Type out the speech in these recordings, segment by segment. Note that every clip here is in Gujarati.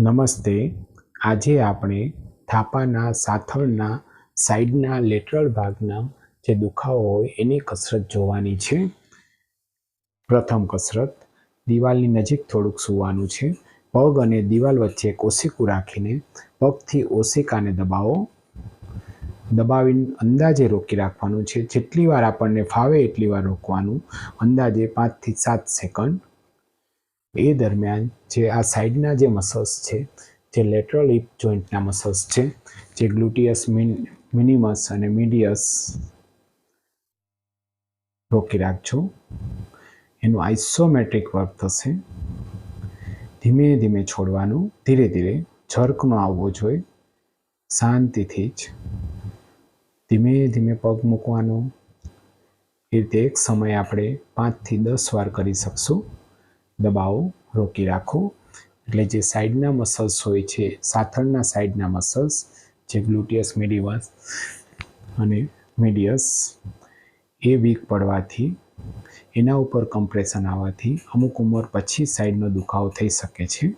નમસ્તે. આજે આપણે થાપાના સાથળના સાઈડના લેટરલ ભાગના જે દુખાવો હોય એની કસરત જોવાની છે. પ્રથમ કસરત, દિવાલની નજીક થોડુંક સૂવાનું છે. પગ અને દિવાલ વચ્ચે એક ઓશિકું રાખીને પગથી ઓશિકાને દબાવો. દબાવીને અંદાજે રોકી રાખવાનું છે. જેટલી વાર આપણને ફાવે એટલી વાર રોકવાનું. અંદાજે પાંચથી સાત સેકન્ડ. એ દરમિયાન જે આ સાઈડના જે મસલ્સ છે, જે લેટરલ હિપ જોઈન્ટના મસલ્સ છે, જે ગ્લુટિયસ મિનિમસ અને મીડિયસ રોકી રાખજો. એનું આઇસોમેટ્રિક વર્ક થશે. ધીમે ધીમે છોડવાનું. ધીરે ધીરે ઝર્ક આવવો જોઈએ. શાંતિથી જ. ધીમે ધીમે પગ મૂકવાનો. એ રીતે એક સમય આપણે પાંચથી દસ વાર કરી શકશું. દબાવો, રોકી રાખો. એટલે જે સાઈડના મસલ્સ હોય છે, સાથળના સાઈડના મસલ્સ જે ગ્લુટિયસ મીડિયસ અને મીડિયસ એ વીક પડવાથી, એના ઉપર કમ્પ્રેશન આવવાથી અમુક ઉંમર પછી સાઈડનો દુખાવો થઈ શકે છે.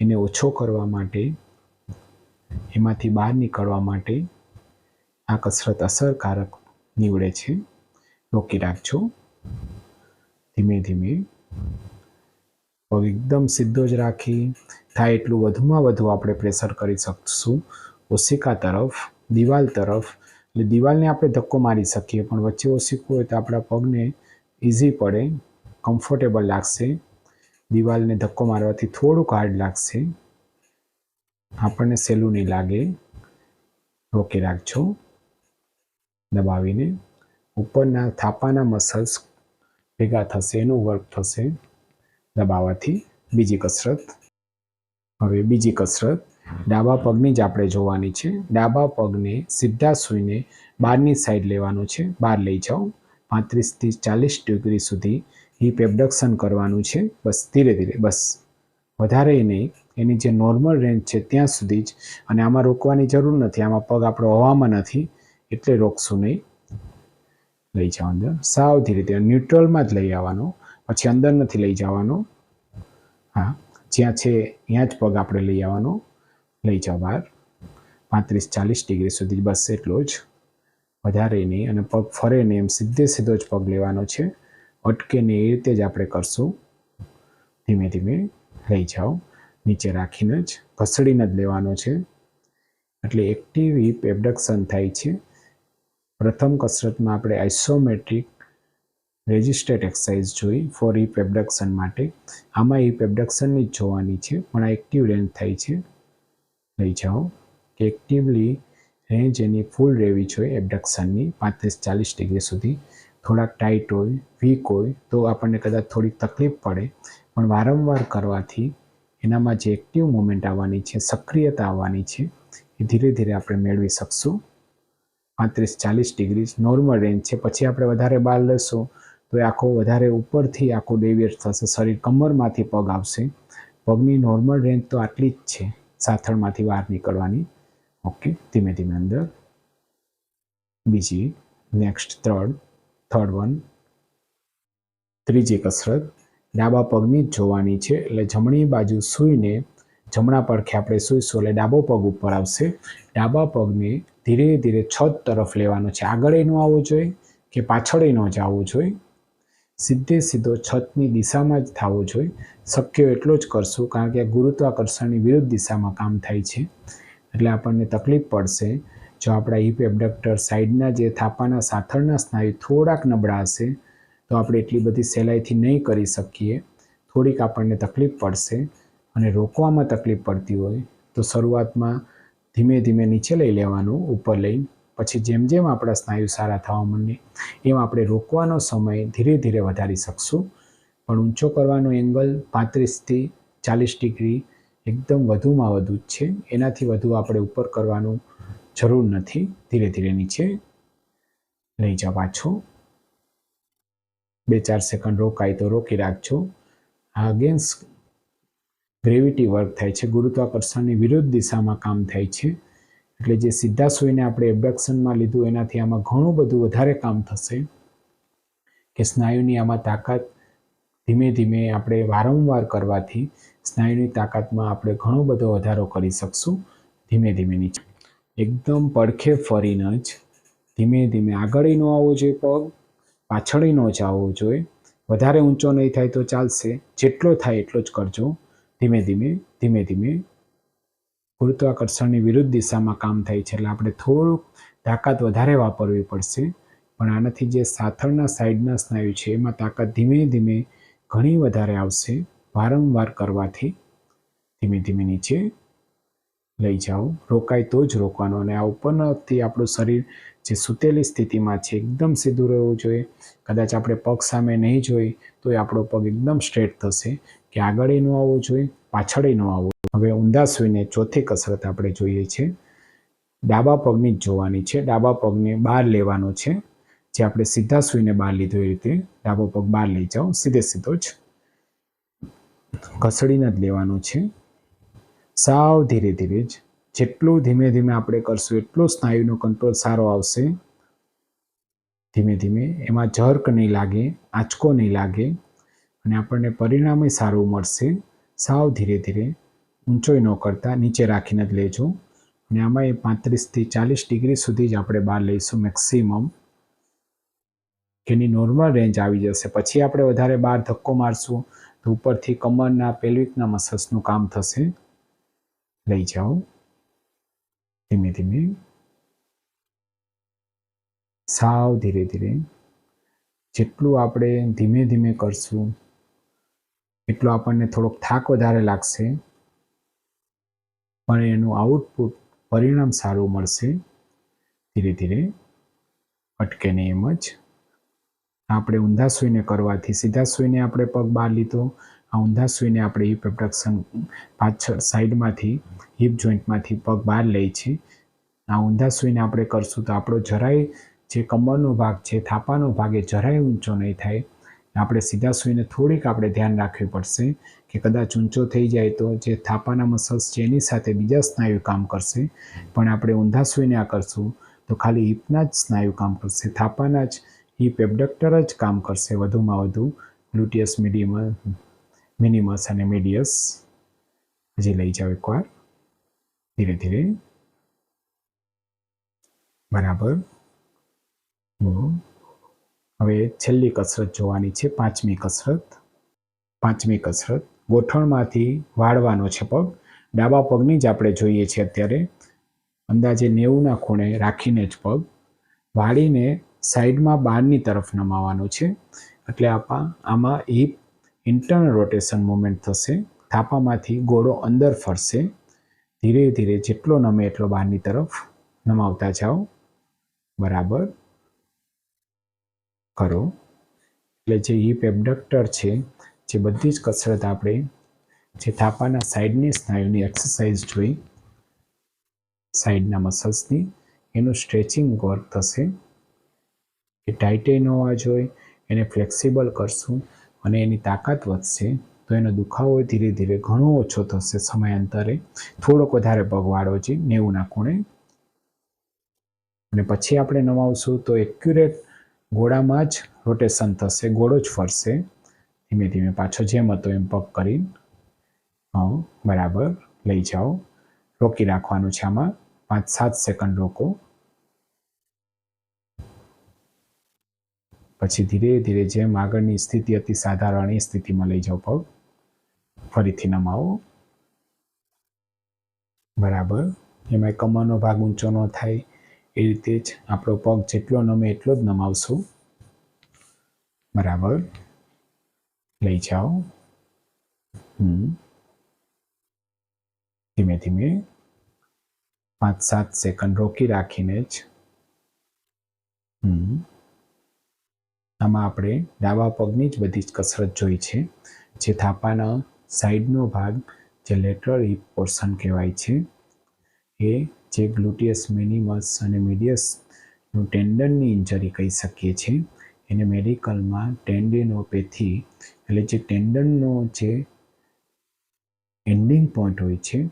એને ઓછો કરવા માટે, એમાંથી બહાર નીકળવા માટે આ કસરત અસરકારક નીવડે છે. રોકી રાખજો. ધીમે ધીમે એકદમ સીધો જ રાખી થાય એટલું વધુમાં વધુ આપણે પ્રેશર કરી શકશું. ઓશિકા તરફ, દિવાલ તરફ. એટલે દિવાલને આપણે ધક્કો મારી શકીએ, પણ વચ્ચે ઓશિકું હોય તો આપણા પગને ઇઝી પડે કમ્ફર્ટેબલ લાગશે. દિવાલને ધક્કો મારવાથી થોડુંક હાર્ડ લાગશે. આપણને સહેલું નહીં લાગે. રોકી રાખજો. દબાવીને ઉપરના થાપાના મસલ્સ ભેગા થશે, એનું વર્ક થશે દબાવવાથી. બીજી કસરત. હવે બીજી કસરત. ડાબા પગની જ આપણે જોવાની છે. ડાબા પગને સીધા સૂઈને બહારની સાઈડ લેવાનું છે. બહાર લઈ જાઓ. પાંત્રીસથી ચાલીસ ડિગ્રી સુધી હિપ એબડક્શન કરવાનું છે. બસ ધીરે ધીરે, બસ. વધારે નહીં. એની જે નોર્મલ રેન્જ છે ત્યાં સુધી જ. અને આમાં રોકવાની જરૂર નથી. આમાં પગ આપણો હવામાં નથી. એટલે રોકશું નહીં. લઈ જાઓ અંદર સાવ ધીરે ધીરે ન્યુટ્રલમાં જ લઈ આવવાનો. પછી અંદર નથી લઈ જવાનો. હા, જ્યાં છે ત્યાં જ પગ આપણે લઈ આવવાનો. લઈ જાઓ બહાર. પાંત્રીસ ચાલીસ ડિગ્રી સુધી બસ એટલો જ. વધારે નહીં અને પગ ફરે નહીં, એમ સીધે સીધો જ પગ લેવાનો છે. અટકે નહીં, એ રીતે જ આપણે કરશું. ધીમે ધીમે લઈ જાઓ. નીચે રાખીને જ ઘસડીને જ લેવાનો છે. એટલે એક્ટિવ હિપ એબડક્શન થાય છે. પ્રથમ કસરતમાં આપણે આઇસોમેટ્રિક રેજિસ્ટેડ એક્સરસાઇઝ જોઈ ફોર હિપ એબડક્શન માટે. આમાં હિપ એબડક્શનની જ જોવાની છે, પણ આ એક્ટિવ રેન્જ થાય છે. લઈ જાઓ કે એક્ટિવલી રેન્જ એની ફૂલ રહેવી જોઈએ એબડક્શનની પાંત્રીસ ચાલીસ ડિગ્રી સુધી. થોડાક ટાઈટ હોય વીક હોય, તો આપણને કદાચ થોડીક તકલીફ પડે. પણ વારંવાર કરવાથી એનામાં જે એક્ટિવ મુમેન્ટ આવવાની છે, સક્રિયતા આવવાની છે, એ ધીરે ધીરે આપણે મેળવી શકશું. પાંત્રીસ, ચાલીસ ડિગ્રી નોર્મલ રેન્જ છે. પછી આપણે વધારે બહાર લઈશું તો એ આખો વધારે ઉપરથી આખો ડેવિએટ થશે. શરીર કમરમાંથી પગ આવશે. પગની નોર્મલ રેન્જ તો આટલી જ છે. સાથળમાંથી બહાર નીકળવાની. ઓકે, ધીમે ધીમે અંદર. બીજી, નેક્સ્ટ થર્ડ થર્ડ વન. ત્રીજી કસરત, ડાબા પગની જ જોવાની છે. એટલે જમણી બાજુ સૂઈને જમણા પડખે આપણે સૂઈશું એટલે ડાબો પગ ઉપર આવશે. ડાબા પગને ધીરે ધીરે છત તરફ લેવાનો છે. આગળ ન આવવું જોઈએ કે પાછળ ન જવું જોઈએ. સીધે સીધો છતની દિશામાં જ થવો જોઈએ. શક્ય એટલો જ કરશું કારણ કે ગુરુત્વાકર્ષણની વિરુદ્ધ દિશામાં કામ થાય છે. એટલે આપણને તકલીફ પડશે. જો આપણા હિપ એબડક્ટર સાઈડના જે થાપાના સાથળના સ્નાયુ થોડાક નબળા હશે, તો આપણે એટલી બધી સહેલાઈથી નહીં કરી શકીએ. થોડીક આપણને તકલીફ પડશે અને રોકવામાં તકલીફ પડતી હોય તો શરૂઆતમાં ધીમે ધીમે નીચે લઈ લેવાનું, ઉપર લઈ, પછી જેમ જેમ આપણા સ્નાયુ સારા થવા માંડે, એમ આપણે રોકવાનો સમય ધીરે ધીરે વધારી શકશું. પણ ઊંચો કરવાનો એંગલ પાંત્રીસથી ચાલીસ ડિગ્રી એકદમ વધુમાં વધુ જ છે. એનાથી વધુ આપણે ઉપર કરવાનું જરૂર નથી. ધીરે ધીરે નીચે લઈ જાઓ પાછો. બે ચાર સેકન્ડ રોકાય તો રોકી રાખજો. આ અગેન્સ્ટ ગ્રેવિટી વર્ક થાય છે. ગુરુત્વાકર્ષણની વિરુદ્ધ દિશામાં કામ થાય છે. એટલે જે સીધા સુઈને આપણે એબડક્શનમાં લીધું, એનાથી આમાં ઘણું બધું વધારે કામ થશે કે સ્નાયુની આમાં તાકાત ધીમે ધીમે આપણે વારંવાર કરવાથી સ્નાયુની તાકાતમાં આપણે ઘણો બધો વધારો કરી શકશું. ધીમે ધીમે નીચે. એકદમ પડખે ફરીને જ ધીમે ધીમે આગળ ન આવવો જોઈએ, પગ પાછળ ન જ આવવો જોઈએ. વધારે ઊંચો નહીં થાય તો ચાલશે. જેટલો થાય એટલો જ કરજો. ધીમે ધીમે ધીમે ધીમે ગુરુત્વાકર્ષણની વિરુદ્ધ દિશામાં કામ થાય છે. એટલે આપણે થોડુંક તાકાત વધારે વાપરવી પડશે. પણ આનાથી જે સાથળના સાઈડના સ્નાયુ છે, એમાં તાકાત ધીમે ધીમે ઘણી વધારે આવશે. વારંવાર કરવાથી ધીમે ધીમે નીચે લઈ જાઓ. રોકાય તો જ રોકવાનો. અને આ ઉપરથી આપણું શરીર જે સૂતેલી સ્થિતિમાં છે, એકદમ સીધું રહેવું જોઈએ. કદાચ આપણે પગ સામે નહીં જોઈએ, તો એ આપણો પગ એકદમ સ્ટ્રેટ થશે. કે આગળ ન આવવું જોઈએ, પાછળ ન આવવું હવે ઊંધા સૂઈને ચોથી કસરત આપણે જોઈએ છે. ડાબા પગની જ જોવાની છે. ડાબા પગને બહાર લેવાનો છે. જે આપણે સીધા સૂઈને બહાર લીધો એ રીતે ડાબો પગ બહાર લઈ જાઓ. સીધે સીધો જ ઘસડીને જ લેવાનું છે. સાવ ધીરે ધીરે જ જેટલું ધીમે ધીમે આપણે કરશું એટલો સ્નાયુનો કંટ્રોલ સારો આવશે. ધીમે ધીમે એમાં જર્ક નહીં લાગે, આંચકો નહીં લાગે. અને આપણને પરિણામે સારું મળશે. સાવ ધીરે ધીરે ઊંચોય ન કરતા નીચે રાખીને જ લેજો. અને આમાં એ પાંત્રીસથી ચાલીસ ડિગ્રી સુધી જ આપણે બહાર લઈશું મેક્સિમમ. એની નોર્મલ રેન્જ આવી જશે. પછી આપણે વધારે બહાર ધક્કો મારશું તો ઉપરથી કમરના પેલ્વિકના મસલ્સનું કામ થશે. લઈ જાઓ. ધીમે ધીમે. સાવ ધીરે ધીરે. જેટલું આપણે ધીમે ધીમે કરશું એટલો આપણને થોડોક થાક વધારે લાગશે. પણ એનું આઉટપુટ પરિણામ સારું મળશે. ધીરે ધીરે. અટકે નહીં એમ જ. આપણે ઊંધા સૂઈને કરવાથી સીધા સૂઈને આપણે પગ બહાર લીધો. આ ઊંધા સૂઈને આપણે હિપ એબડક્શન પાછળ સાઈડમાંથી હિપ જોઈન્ટમાંથી પગ બહાર લઈ છે. આ ઊંધા સૂઈને આપણે કરશું તો આપણો જરાય જે કમરનો ભાગ છે, થાપાનો ભાગ એ જરાય ઊંચો નહીં થાય. આપણે સીધા સૂઈને થોડીક આપણે ધ્યાન રાખવી પડશે કે કદાચ ઊંચો થઈ જાય તો જે થાપાના મસલ્સ છે એની સાથે બીજા સ્નાયુ કામ કરશે. પણ આપણે ઊંધા સૂઈને આ કરશું તો ખાલી હિપના જ સ્નાયુ કામ કરશે. થાપાના જ હિપ એબડક્ટર જ કામ કરશે વધુમાં વધુ. ગ્લુટિયસ મીડિયમ મિનિમસ અને મીડિયસ હજી લઈ જાઓ એકવાર. ધીરે ધીરે. બરાબર. હમ. હવે છેલ્લી કસરત જોવાની છે, પાંચમી કસરત. પાંચમી કસરત, ગોઠણમાંથી વાળવાનો છે પગ. ડાબા પગની જ આપણે જોઈએ છીએ અત્યારે. અંદાજે નેવુંના ખૂણે રાખીને જ પગ. વાળીને સાઈડમાં બહારની તરફ નમાવાનો છે. એટલે આપા, આમાં હિપ ઇન્ટરનલ રોટેશન મુવમેન્ટ થશે. થાપામાંથી ગોળો અંદર ફરશે. ધીરે ધીરે જેટલો નમે એટલો બહારની તરફ નમાવતા જાઓ. બરાબર. કરો. એટલે જે હિપ એબડક્ટર છે, જે બધી જ કસરત આપણે જે થાપાના સાઈડની સ્નાયુની એક્સરસાઇઝ જોઈ, સાઈડના મસલ્સની, એનું સ્ટ્રેચિંગ વર્ક થશે. એ ટાઇટે ન હોવા જોઈએ, એને ફ્લેક્સિબલ કરશું અને એની તાકાત વધશે તો એનો દુખાવો ધીરે ધીરે ઘણો ઓછો થશે સમયાંતરે. થોડોક વધારે પગવાડો છે નેવુંના ખૂણે. અને પછી આપણે નમાવશું તો એક્યુરેટ ગોળામાં જ રોટેશન થશે, ગોળો જ ફરશે. ધીમે ધીમે પાછો જેમ હતો એમ પગ કરી હા, બરાબર, લઈ જાઓ. રોકી રાખવાનું છે આમાં. પાંચ સાત સેકન્ડ રોકો. પછી ધીરે ધીરે જેમ આગળની સ્થિતિ હતી સાધારણ એ સ્થિતિમાં લઈ જાઓ પગ. ફરીથી નમાવો. બરાબર. એમાં કમરનો ભાગ ઊંચો ન થાય. એ રીતે જ આપણો પગ જેટલો નમે એટલો જ નમાવશું. બરાબર? લઈ જાઓ. હમ. ધીમે ધીમે. પાંચ સાત સેકન્ડ રોકી રાખીને જ. હમ. આમાં આપણે ડાબા પગની જ બધી જ કસરત જોઈ છે, જે થાપાના સાઈડનો ભાગ, જે લેટરલ હિપ પોર્શન કહેવાય છે, એ જે ગ્લુટિયસ મિનિમસ અને મીડિયસનું ટેન્ડનની ઇન્જરી કહી શકીએ છીએ. એને મેડિકલમાં ટેન્ડિનોપેથી એટલે જે ટેન્ડનનો જે એન્ડિંગ પોઈન્ટ હોય છે,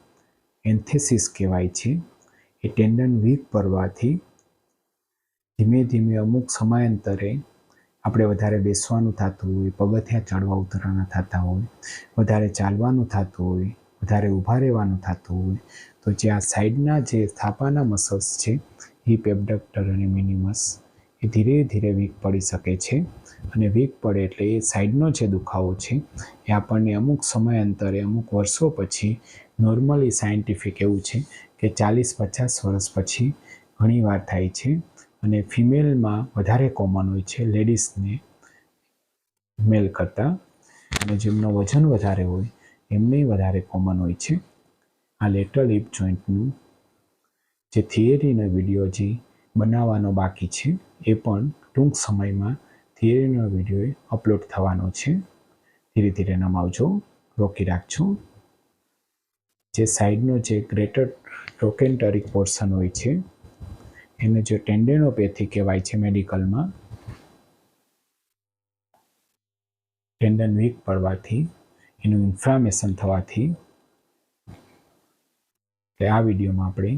એન્થેસિસ કહેવાય છે. એ ટેન્ડન વીક પડવાથી ધીમે ધીમે અમુક સમયાંતરે આપણે વધારે બેસવાનું થતું હોય, પગથિયાં ચડવા ઉતરવાના થતા હોય, વધારે ચાલવાનું થતું હોય, વધારે ઊભા રહેવાનું થતું હોય તો જે આ સાઈડના જે થાપાના મસલ્સ છે હિપ એબડક્ટર અને મિનિમસ એ ધીરે ધીરે વીક પડી શકે છે. અને વીક પડે એટલે એ સાઈડનો જે દુખાવો છે, એ આપણને અમુક સમયાંતરે, અમુક વર્ષો પછી નોર્મલી સાયન્ટિફિક એવું છે કે ચાલીસ પચાસ વર્ષ પછી ઘણીવાર થાય છે. અને ફિમેલમાં વધારે કોમન હોય છે લેડીઝને મેલ કરતાં. અને જેમનું વજન વધારે હોય, એમને વધારે કોમન હોય છે. આ લેટરલ હિપ જોઈન્ટનું જે થિયરીનો વીડિયો જે બનાવવાનો બાકી છે, એ પણ ટૂંક સમયમાં થિયરીનો વીડિયો અપલોડ થવાનો છે. ધીરે ધીરે નમાવજો, રોકી રાખજો. જે સાઈડનો જે ગ્રેટર ટ્રોકેન્ટરિક પોર્શન હોય છે, એને જે ટેન્ડેનોપેથી કહેવાય છે મેડિકલમાં ટેન્ડન વીક પડવાથી, એનું ઇન્ફ્લામેશન થવાથી એટલે આ વિડીયોમાં આપણે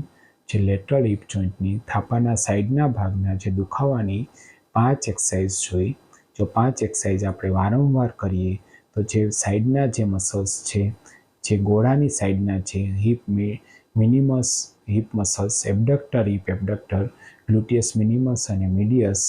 જે લેટરલ હિપ જોઈન્ટની થાપાના સાઈડના ભાગના જે દુખાવાની પાંચ એક્સરસાઇઝ જોઈ, જો પાંચ એક્સરસાઇઝ આપણે વારંવાર કરીએ, તો જે સાઈડના જે મસલ્સ છે, જે ગોળાની સાઈડના છે hip minimus hip muscles, abductor hip, abductor, gluteus minimus અને મીડિયસ,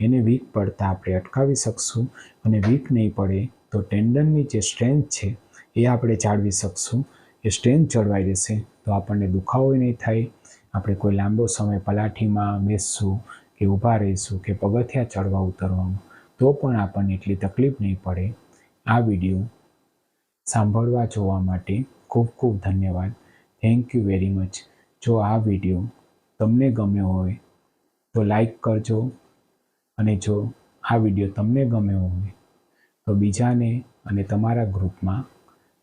એને વીક પડતા આપણે અટકાવી શકશું અને વીક નહીં પડે તો ટેન્ડનની જે સ્ટ્રેન્થ છે, એ આપણે જાળવી શકશું. એ સ્ટ્રેન્થ જળવાઈ રહેશે. તો આપણને દુખાવો નહીં થાય. આપણે કોઈ લાંબો સમય પલાઠીમાં બેસશું કે ઊભા રહીશું કે પગથિયા ચડવા ઉતરવામાં તો પણ આપણને એટલી તકલીફ નહીં પડે. આ વીડિયો સાંભળવા જોવા માટે ખૂબ ખૂબ ધન્યવાદ. થેન્ક યુ વેરી મચ જો આ વીડિયો તમને ગમ્યો હોય, તો લાઈક કરજો. અને જો આ વીડિયો તમને ગમ્યો હોય, તો બીજાને અને તમારા ગ્રુપમાં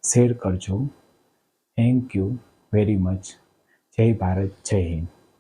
શેર કરજો. થેન્ક યુ વેરી મચ જય ભારત જય હિન્દ